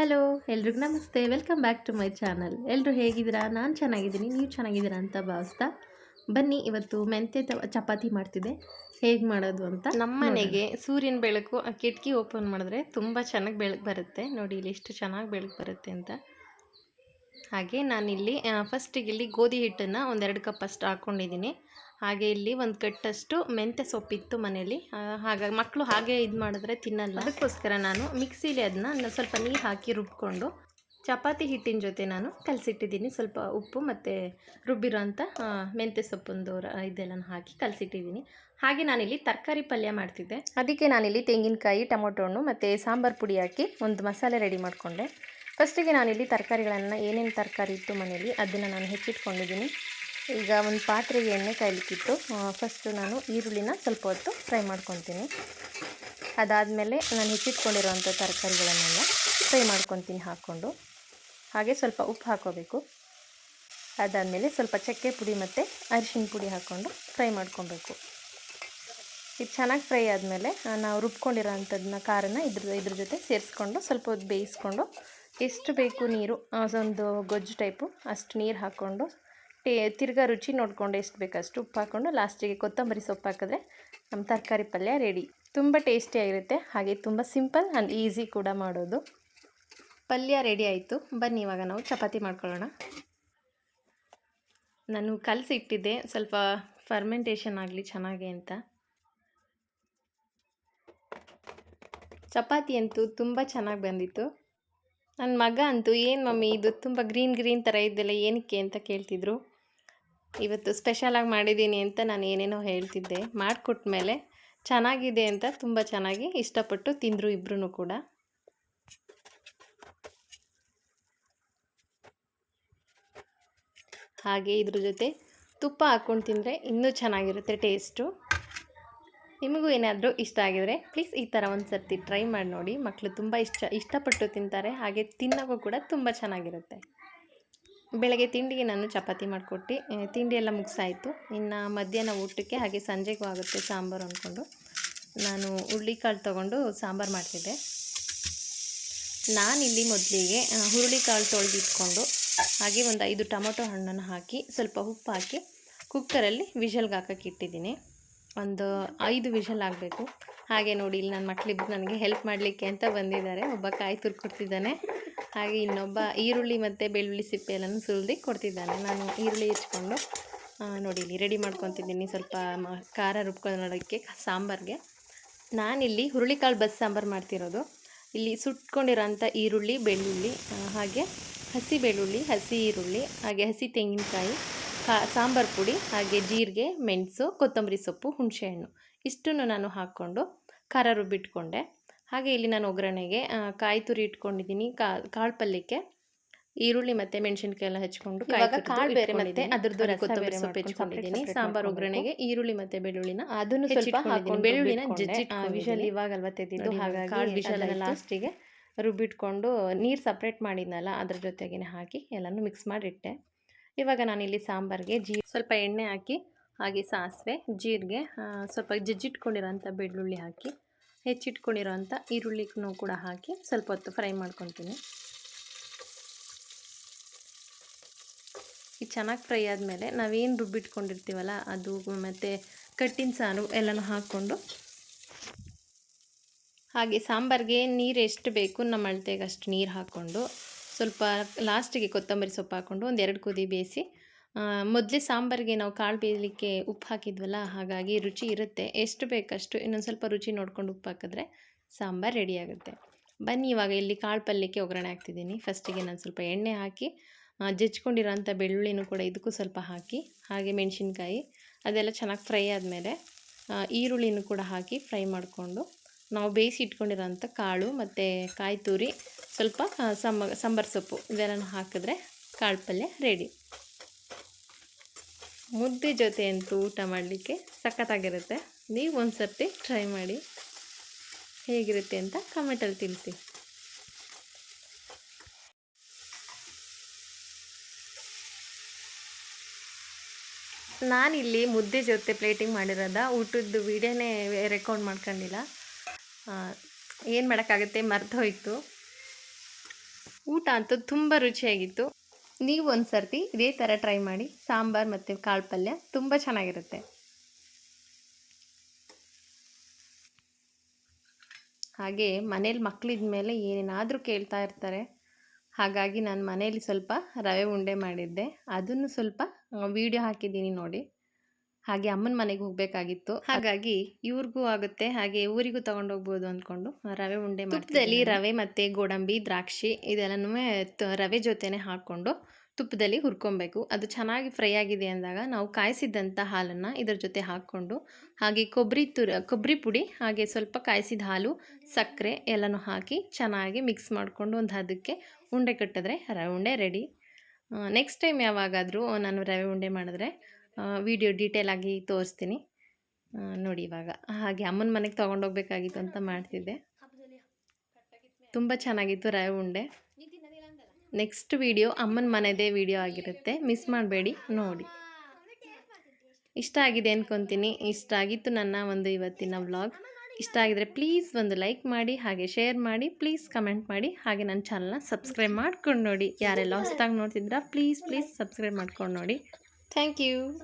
Hello ಎಲ್ರಿಗೂ ನಮಸ್ತೆ. Welcome back to my channel ಎಲ್ಲರೂ ಹೇಗಿದ್ದೀರಾ? ನಾನು ಚೆನ್ನಾಗಿದ್ದೀನಿ. ನೀವು ಚೆನ್ನಾಗಿದ್ದೀರಾ ಅಂತ ಭಾವಿಸ್ತಾ ಬನ್ನಿ. ಇವತ್ತು ಮೆಂತೆ ತ- ಚಪಾತಿ ಮಾಡ್ತಿದ್ದೆ. ಹೇಗೆ ಮಾಡೋದು ಅಂತ ನಮ್ಮ ಮನೆಗೆ ಸೂರ್ಯನ ಬೆಳಕು ಆ ಕಿಟಕಿ ಓಪನ್ ಮಾಡಿದ್ರೆ ತುಂಬ ಚೆನ್ನಾಗಿ ಬೆಳಕು ಬರುತ್ತೆ. ನೋಡಿ ಇಲ್ಲಿ ಎಷ್ಟು ಚೆನ್ನಾಗಿ ಬೆಳಕು ಬರುತ್ತೆ ಅಂತ. ಹಾಗೆ ನಾನಿಲ್ಲಿ ಫಸ್ಟಿಗೆ ಇಲ್ಲಿ ಗೋಧಿ ಹಿಟ್ಟನ್ನು ಒಂದೆರಡು ಕಪ್ ಅಷ್ಟು ಹಾಕ್ಕೊಂಡಿದ್ದೀನಿ ಹಾಗೆ ಇಲ್ಲಿ ಒಂದು ಕಟ್ಟಷ್ಟು ಮೆಂತ್ಯ ಸೊಪ್ಪಿತ್ತು ಮನೇಲಿ ಹಾಗಾಗಿ ಮಕ್ಕಳು ಹಾಗೆ ಇದು ಮಾಡಿದ್ರೆ ತಿನ್ನಲ್ಲ. ಅದಕ್ಕೋಸ್ಕರ ನಾನು ಮಿಕ್ಸಿಲಿ ಅದನ್ನ ಸ್ವಲ್ಪ ನೀರು ಹಾಕಿ ರುಬ್ಕೊಂಡು, ಚಪಾತಿ ಹಿಟ್ಟಿನ ಜೊತೆ ನಾನು ಕಲಸಿಟ್ಟಿದ್ದೀನಿ. ಸ್ವಲ್ಪ ಉಪ್ಪು ಮತ್ತು ರುಬ್ಬಿರೋ ಅಂಥ ಮೆಂತ್ಯ ಸೊಪ್ಪೊಂದು ಇದೆಲ್ಲ ಹಾಕಿ ಕಲಸಿಟ್ಟಿದ್ದೀನಿ. ಹಾಗೆ ನಾನಿಲ್ಲಿ ತರಕಾರಿ ಪಲ್ಯ ಮಾಡ್ತಿದ್ದೆ. ಅದಕ್ಕೆ ನಾನಿಲ್ಲಿ ತೆಂಗಿನಕಾಯಿ, ಟೊಮೊಟೊ ಹಣ್ಣು ಮತ್ತು ಸಾಂಬಾರು ಪುಡಿ ಹಾಕಿ ಒಂದು ಮಸಾಲೆ ರೆಡಿ ಮಾಡಿಕೊಂಡೆ. ಫಸ್ಟಿಗೆ ನಾನಿಲ್ಲಿ ತರಕಾರಿಗಳನ್ನು ಏನೇನು ತರಕಾರಿ ಇತ್ತು ಮನೇಲಿ ಅದನ್ನು ನಾನು ಹೆಚ್ಚಿಟ್ಕೊಂಡಿದ್ದೀನಿ. ಈಗ ಒಂದು ಪಾತ್ರೆಗೆ ಎಣ್ಣೆ ಕಾಯ್ಲಿಕ್ಕಿಟ್ಟು ಫಸ್ಟು ನಾನು ಈರುಳ್ಳಿನ ಸ್ವಲ್ಪ ಹೊತ್ತು ಫ್ರೈ ಮಾಡ್ಕೊತೀನಿ. ಅದಾದಮೇಲೆ ನಾನು ಹೆಚ್ಚಿಟ್ಕೊಂಡಿರೋವಂಥ ತರಕಾರಿಗಳನ್ನೆಲ್ಲ ಫ್ರೈ ಮಾಡ್ಕೊತೀನಿ ಹಾಕ್ಕೊಂಡು. ಹಾಗೆ ಸ್ವಲ್ಪ ಉಪ್ಪು ಹಾಕೋಬೇಕು ಅದಾದಮೇಲೆ ಸ್ವಲ್ಪ ಚಕ್ಕೆ ಪುಡಿ ಮತ್ತು ಅರಿಶಿನ ಪುಡಿ ಹಾಕ್ಕೊಂಡು ಫ್ರೈ ಮಾಡ್ಕೊಬೇಕು. ಇದು ಚೆನ್ನಾಗಿ ಫ್ರೈ ಆದಮೇಲೆ ನಾವು ರುಬ್ಕೊಂಡಿರೋ ಅಂಥದ್ದನ್ನ ಖಾರನ ಇದ್ರ ಇದ್ರ ಜೊತೆ ಸೇರಿಸ್ಕೊಂಡು ಸ್ವಲ್ಪ ಹೊತ್ತು ಬೇಯಿಸ್ಕೊಂಡು, ಎಷ್ಟು ಬೇಕು ನೀರು ಒಂದು ಗೊಜ್ಜು ಟೈಪು ಅಷ್ಟು ನೀರು ಹಾಕ್ಕೊಂಡು ಟೇ ತಿರ್ಗಾ ರುಚಿ ನೋಡಿಕೊಂಡು ಎಷ್ಟು ಬೇಕು ಅಷ್ಟು ಉಪ್ಪು ಹಾಕ್ಕೊಂಡು ಲಾಸ್ಟಿಗೆ ಕೊತ್ತಂಬರಿ ಸೊಪ್ಪು ಹಾಕಿದ್ರೆ ನಮ್ಮ ತರಕಾರಿ ಪಲ್ಯ ರೆಡಿ. ತುಂಬ ಟೇಸ್ಟಿಯಾಗಿರುತ್ತೆ ಹಾಗೆ ತುಂಬ ಸಿಂಪಲ್ ಆ್ಯಂಡ್ ಈಸಿ ಕೂಡ ಮಾಡೋದು. ಪಲ್ಯ ರೆಡಿ ಆಯಿತು. ಬನ್ನಿ, ಇವಾಗ ನಾವು ಚಪಾತಿ ಮಾಡ್ಕೊಳ್ಳೋಣ. ನಾನು ಕಲಸಿ ಇಟ್ಟಿದ್ದೆ ಸ್ವಲ್ಪ ಫರ್ಮೆಂಟೇಷನ್ ಆಗಲಿ ಚೆನ್ನಾಗಿ ಅಂತ. ಚಪಾತಿ ಅಂತೂ ತುಂಬ ಚೆನ್ನಾಗಿ ಬಂದಿತ್ತು. ನನ್ನ ಮಗ ಅಂತೂ, ಏನು ಮಮ್ಮಿ, ಇದು ತುಂಬ ಗ್ರೀನ್ ಗ್ರೀನ್ ಥರ ಇದ್ದಿಲ್ಲ ಏನಕ್ಕೆ? ಅಂತ ಕೇಳ್ತಿದ್ರು. ಇವತ್ತು ಸ್ಪೆಷಲಾಗಿ ಮಾಡಿದ್ದೀನಿ ಅಂತ ನಾನು ಏನೇನೋ ಹೇಳ್ತಿದ್ದೆ. ಮಾಡಿಕೊಟ್ಮೇಲೆ ಚೆನ್ನಾಗಿದೆ ಅಂತ ತುಂಬ ಚೆನ್ನಾಗಿ ಇಷ್ಟಪಟ್ಟು ತಿಂದರು ಇಬ್ಬರೂ ಕೂಡ. ಹಾಗೆ ಇದ್ರ ಜೊತೆ ತುಪ್ಪ ಹಾಕ್ಕೊಂಡು ತಿಂದರೆ ಇನ್ನೂ ಚೆನ್ನಾಗಿರುತ್ತೆ ಟೇಸ್ಟು. ನಿಮಗೂ ಏನಾದರೂ ಇಷ್ಟ ಆಗಿದರೆ ಪ್ಲೀಸ್ ಈ ಥರ ಒಂದು ಸರ್ತಿ ಟ್ರೈ ಮಾಡಿ ನೋಡಿ. ಮಕ್ಕಳು ತುಂಬ ಇಷ್ಟ, ಇಷ್ಟಪಟ್ಟು ತಿಂತಾರೆ. ಹಾಗೆ ತಿನ್ನೋಕ್ಕೂ ಕೂಡ ತುಂಬ ಚೆನ್ನಾಗಿರುತ್ತೆ. ಬೆಳಗ್ಗೆ ತಿಂಡಿಗೆ ನಾನು ಚಪಾತಿ ಮಾಡಿಕೊಟ್ಟು ತಿಂಡಿ ಎಲ್ಲ ಮುಗಿಸಾಯಿತು. ಇನ್ನು ಮಧ್ಯಾಹ್ನ ಊಟಕ್ಕೆ ಹಾಗೆ ಸಂಜೆಗೂ ಆಗುತ್ತೆ ಸಾಂಬಾರು ಅಂದ್ಕೊಂಡು ನಾನು ಹುರುಳಿಕಾಳು ತೊಗೊಂಡು ಸಾಂಬಾರು ಮಾಡ್ತಿದ್ದೆ. ನಾನಿಲ್ಲಿ ಮೊದಲಿಗೆ ಹುರುಳಿಕಾಳು ತೊಳೆದಿಟ್ಕೊಂಡು ಹಾಗೆ ಒಂದು ಐದು ಟೊಮೊಟೊ ಹಣ್ಣನ್ನು ಹಾಕಿ, ಸ್ವಲ್ಪ ಉಪ್ಪು ಹಾಕಿ ಕುಕ್ಕರಲ್ಲಿ ವಿಷಲ್ಗೆ ಹಾಕಕ್ಕೆ ಇಟ್ಟಿದ್ದೀನಿ. ಒಂದು ಐದು ವಿಷಲ್ ಆಗಬೇಕು. ಹಾಗೆ ನೋಡಿ, ಇಲ್ಲಿ ನನ್ನ ಮಕ್ಕಳಿಬ್ರು ನನಗೆ ಹೆಲ್ಪ್ ಮಾಡಲಿಕ್ಕೆ ಅಂತ ಬಂದಿದ್ದಾರೆ. ಒಬ್ಬ ಕಾಯಿ ತುರ್ಕೊಡ್ತಿದ್ದಾನೆ. ಹಾಗೆ ಇನ್ನೊಬ್ಬ ಈರುಳ್ಳಿ ಮತ್ತು ಬೆಳ್ಳುಳ್ಳಿ ಸಿಪ್ಪೆ ಎಲ್ಲನೂ ಸುಲಿದು ಕೊಡ್ತಿದ್ದಾನೆ. ನಾನು ಈರುಳ್ಳಿ ಹೆಚ್ಕೊಂಡು ನೋಡಿ, ಇಲ್ಲಿ ರೆಡಿ ಮಾಡ್ಕೊತಿದ್ದೀನಿ ಸ್ವಲ್ಪ ಖಾರ ರುಬ್ಕೊಳ್ಳೋದಕ್ಕೆ, ಸಾಂಬಾರಿಗೆ. ನಾನಿಲ್ಲಿ ಹುರುಳಿಕಾಳು ಬಸ್ ಸಾಂಬಾರು ಮಾಡ್ತಿರೋದು. ಇಲ್ಲಿ ಸುಟ್ಕೊಂಡಿರೋಂಥ ಈರುಳ್ಳಿ, ಬೆಳ್ಳುಳ್ಳಿ ಹಾಗೆ ಹಸಿ ಬೆಳ್ಳುಳ್ಳಿ, ಹಸಿ ಈರುಳ್ಳಿ, ಹಾಗೆ ಹಸಿ ತೆಂಗಿನಕಾಯಿ ಕಾ ಸಾಂಬಾರು ಪುಡಿ ಹಾಗೆ ಜೀರಿಗೆ ಮೆಣಸು ಕೊತ್ತಂಬರಿ ಸೊಪ್ಪು ಹುಣಸೆಹಣ್ಣು. ಇಷ್ಟನ್ನು ನಾನು ಹಾಕ್ಕೊಂಡು ಖಾರ ರುಬ್ಬಿಟ್ಕೊಂಡೆ. ಹಾಗೆ ಇಲ್ಲಿ ನಾನು ಒಗ್ಗರಣೆಗೆ ಕಾಯಿ ತುರಿ ಇಟ್ಕೊಂಡಿದ್ದೀನಿ. ಕಾಳು ಪಲ್ಯಕ್ಕೆ ಈರುಳ್ಳಿ ಮತ್ತು ಮೆಣಸಿನ್ಕಾಯಿ ಎಲ್ಲ ಹಚ್ಕೊಂಡು ಕಾಳು ಬೇರೆ ಮತ್ತೆ. ಅದ್ರದ್ದು ಕೊತ್ತಂಬರಿ ಸೊಪ್ಪು ಹೆಚ್ಕೊಂಡಿದ್ದೀನಿ ಸಾಂಬಾರ್ ಒಗ್ಗರಣೆಗೆ ಈರುಳ್ಳಿ ಮತ್ತು ಬೆಳ್ಳುಳ್ಳಿನ ಅದನ್ನು ಸ್ವಲ್ಪ. ಹಾಕೊಂಡು ಬೆಳ್ಳುಳ್ಳಿನ ಜಜ್ಜಿ ವಿಷಲ್ ಇವಾಗ ಇವಾಗಲ್ವ ತೆಗೆದಿದ್ದು. ಹಾಗಾಗಿ ಕಾಳು ವಿಷಲ್ ಅದನ್ನ ಆಯ್ತು. ಲಾಸ್ಟಿಗೆ ರುಬ್ಬಿಟ್ಕೊಂಡು ನೀರು ಸಪ್ರೇಟ್ ಮಾಡಿದ್ನಲ್ಲ ಅದ್ರ ಜೊತೆಗೇ ಹಾಕಿ ಎಲ್ಲನೂ ಮಿಕ್ಸ್ ಮಾಡಿಟ್ಟೆ. ಇವಾಗ ನಾನಿಲ್ಲಿ ಸಾಂಬಾರಿಗೆ ಜೀ, ಸ್ವಲ್ಪ ಎಣ್ಣೆ ಹಾಕಿ, ಹಾಗೆ ಸಾಸಿವೆ, ಜೀರಿಗೆ ಸ್ವಲ್ಪ ಜಜ್ಜಿಟ್ಕೊಂಡಿರೋಂಥ ಬೆಳ್ಳುಳ್ಳಿ ಹಾಕಿ, ಹೆಚ್ಚಿಟ್ಕೊಂಡಿರೋಂಥ ಈರುಳ್ಳಿನೂ ಕೂಡ ಹಾಕಿ ಸ್ವಲ್ಪ ಹೊತ್ತು ಫ್ರೈ ಮಾಡ್ಕೊತೀನಿ ಈ ಚೆನ್ನಾಗಿ ಫ್ರೈ ಆದಮೇಲೆ ನಾವೇನು ರುಬ್ಬಿಟ್ಕೊಂಡಿರ್ತೀವಲ್ಲ, ಅದು ಮತ್ತು ಕಟ್ಟಿನ ಸಾರು ಎಲ್ಲನೂ ಹಾಕ್ಕೊಂಡು, ಹಾಗೆ ಸಾಂಬಾರಿಗೆ ನೀರು ಎಷ್ಟು ಬೇಕು, ನಮ್ಮ ಅಳತೆಗೆ ಅಷ್ಟು ನೀರು ಹಾಕ್ಕೊಂಡು ಸ್ವಲ್ಪ ಲಾಸ್ಟಿಗೆ ಕೊತ್ತಂಬರಿ ಸೊಪ್ಪು ಹಾಕ್ಕೊಂಡು ಒಂದು ಎರಡು ಕುದಿ ಬೇಯಿಸಿ ಮೊದಲೇ ಸಾಂಬಾರಿಗೆ ನಾವು ಕಾಳು ಬೇಯಲಿಕ್ಕೆ ಉಪ್ಪು ಹಾಕಿದ್ವಲ್ಲ, ಹಾಗಾಗಿ ರುಚಿ ಇರುತ್ತೆ. ಎಷ್ಟು ಬೇಕಷ್ಟು ಇನ್ನೊಂದು ಸ್ವಲ್ಪ ರುಚಿ ನೋಡ್ಕೊಂಡು ಉಪ್ಪು ಹಾಕಿದ್ರೆ ಸಾಂಬಾರು ರೆಡಿ ಆಗುತ್ತೆ. ಬನ್ನಿ, ಇವಾಗ ಇಲ್ಲಿ ಕಾಳು ಪಲ್ಯಕ್ಕೆ ಒಗ್ಗರಣೆ ಹಾಕ್ತಿದ್ದೀನಿ. ಫಸ್ಟಿಗೆ ನಾನು ಸ್ವಲ್ಪ ಎಣ್ಣೆ ಹಾಕಿ ಜಜ್ಕೊಂಡಿರೋಂಥ ಬೆಳ್ಳುಳ್ಳಿನೂ ಕೂಡ ಇದಕ್ಕೂ ಸ್ವಲ್ಪ ಹಾಕಿ, ಹಾಗೆ ಮೆಣಸಿನ್ಕಾಯಿ, ಅದೆಲ್ಲ ಚೆನ್ನಾಗಿ ಫ್ರೈ ಆದಮೇಲೆ ಈರುಳ್ಳಿನೂ ಕೂಡ ಹಾಕಿ ಫ್ರೈ ಮಾಡಿಕೊಂಡು, ನಾವು ಬೇಯಿಸಿ ಇಟ್ಕೊಂಡಿರೋಂಥ ಕಾಳು ಮತ್ತು ಕಾಯಿ ತುರಿ ಸ್ವಲ್ಪ ಸಂಬ ಸಾಂಬಾರು ಸೊಪ್ಪು ಇದೆಲ್ಲ ಹಾಕಿದ್ರೆ ಕಾಳು ಪಲ್ಯ ರೆಡಿ ಮುದ್ದೆ ಜೊತೆ ಅಂತೂ ಊಟ ಮಾಡಲಿಕ್ಕೆ ಸಖತ್ತಾಗಿರುತ್ತೆ. ನೀವು ಒಂದು ಸರ್ತಿ ಟ್ರೈ ಮಾಡಿ ಹೇಗಿರುತ್ತೆ ಅಂತ ಕಮೆಂಟಲ್ಲಿ ತಿಳಿಸಿ. ನಾನಿಲ್ಲಿ ಮುದ್ದೆ ಜೊತೆ ಪ್ಲೇಟಿಂಗ್ ಮಾಡಿರೋದ ಊಟದ್ದು ವೀಡಿಯೋನೇ ರೆಕಾರ್ಡ್ ಮಾಡ್ಕೊಂಡಿಲ್ಲ. ಏನು ಮಾಡೋಕ್ಕಾಗುತ್ತೆ ಮರೆತು ಹೋಯ್ತು. ಊಟ ಅಂತೂ ತುಂಬ ರುಚಿಯಾಗಿತ್ತು. ನೀವು ಒಂದು ಸರ್ತಿ ಇದೇ ಥರ ಟ್ರೈ ಮಾಡಿ, ಸಾಂಬಾರು ಮತ್ತು ಕಾಳು ಪಲ್ಯ ತುಂಬ ಚೆನ್ನಾಗಿರುತ್ತೆ. ಹಾಗೆ ಮನೇಲಿ ಮಕ್ಕಳಿದ ಮೇಲೆ ಏನೇನಾದರೂ ಕೇಳ್ತಾ ಇರ್ತಾರೆ. ಹಾಗಾಗಿ ನಾನು ಮನೇಲಿ ಸ್ವಲ್ಪ ರವೆ ಉಂಡೆ ಮಾಡಿದ್ದೆ. ಅದನ್ನು ಸ್ವಲ್ಪ ವಿಡಿಯೋ ಹಾಕಿದ್ದೀನಿ ನೋಡಿ. ಹಾಗೆ ಅಮ್ಮನ ಮನೆಗೆ ಹೋಗಬೇಕಾಗಿತ್ತು. ಹಾಗಾಗಿ ಇವ್ರಿಗೂ ಆಗುತ್ತೆ. ಹಾಗೆ ಊರಿಗೂ ತಗೊಂಡೋಗ್ಬೋದು ಅಂದ್ಕೊಂಡು ರವೆ ಉಂಡೆ ತುಪ್ಪದಲ್ಲಿ ರವೆ ಮತ್ತು ಗೋಡಂಬಿ ದ್ರಾಕ್ಷಿ ಇದೆಲ್ಲನೂ ರವೆ ಜೊತೆನೆ ಹಾಕ್ಕೊಂಡು ತುಪ್ಪದಲ್ಲಿ ಹುರ್ಕೊಬೇಕು. ಅದು ಚೆನ್ನಾಗಿ ಫ್ರೈ ಆಗಿದೆ ಅಂದಾಗ ನಾವು ಕಾಯಿಸಿದಂಥ ಹಾಲನ್ನು ಇದರ ಜೊತೆ ಹಾಕ್ಕೊಂಡು ಹಾಗೆ ಕೊಬ್ಬರಿ ತುರ ಕೊಬ್ಬರಿ ಪುಡಿ ಹಾಗೆ ಸ್ವಲ್ಪ ಕಾಯಿಸಿದ ಹಾಲು ಸಕ್ಕರೆ ಎಲ್ಲನೂ ಹಾಕಿ ಚೆನ್ನಾಗಿ ಮಿಕ್ಸ್ ಮಾಡಿಕೊಂಡು ಒಂದು ಹದಕ್ಕೆ ಉಂಡೆ ಕಟ್ಟಿದ್ರೆ ರವೆ ಉಂಡೆ ರೆಡಿ. ನೆಕ್ಸ್ಟ್ ಟೈಮ್ ಯಾವಾಗಾದರೂ ನಾನು ರವೆ ಉಂಡೆ ಮಾಡಿದ್ರೆ ವಿಡಿಯೋ ಡೀಟೇಲ್ ಆಗಿ ತೋರಿಸ್ತೀನಿ. ನೋಡಿ ಇವಾಗ. ಹಾಗೆ ಅಮ್ಮನ ಮನೆಗೆ ತೊಗೊಂಡೋಗ್ಬೇಕಾಗಿತ್ತು ಅಂತ ಮಾಡ್ತಿದ್ದೆ. ತುಂಬ ಚೆನ್ನಾಗಿತ್ತು ರವೆ ಉಂಡೆ. ನೆಕ್ಸ್ಟ್ ವಿಡಿಯೋ ಅಮ್ಮನ ಮನೆದೇ ವಿಡಿಯೋ ಆಗಿರುತ್ತೆ. ಮಿಸ್ ಮಾಡಬೇಡಿ, ನೋಡಿ. ಇಷ್ಟ ಆಗಿದೆ ಅಂದ್ಕೊತೀನಿ ಇಷ್ಟ ಆಗಿತ್ತು ನನ್ನ ಒಂದು ಇವತ್ತಿನ ವ್ಲಾಗ್ ಇಷ್ಟ ಆಗಿದ್ರೆ ಪ್ಲೀಸ್ ಒಂದು ಲೈಕ್ ಮಾಡಿ, ಹಾಗೆ ಶೇರ್ ಮಾಡಿ ಪ್ಲೀಸ್ ಕಮೆಂಟ್ ಮಾಡಿ. ಹಾಗೆ ನನ್ನ ಚಾನಲ್ನ ಸಬ್ಸ್ಕ್ರೈಬ್ ಮಾಡ್ಕೊಂಡು ನೋಡಿ. ಯಾರೆಲ್ಲ ಹೊಸ್ದಾಗಿ ನೋಡ್ತಿದ್ದೀರಾ ಪ್ಲೀಸ್ ಪ್ಲೀಸ್ ಸಬ್ಸ್ಕ್ರೈಬ್ ಮಾಡ್ಕೊಂಡು ನೋಡಿ. Thank you.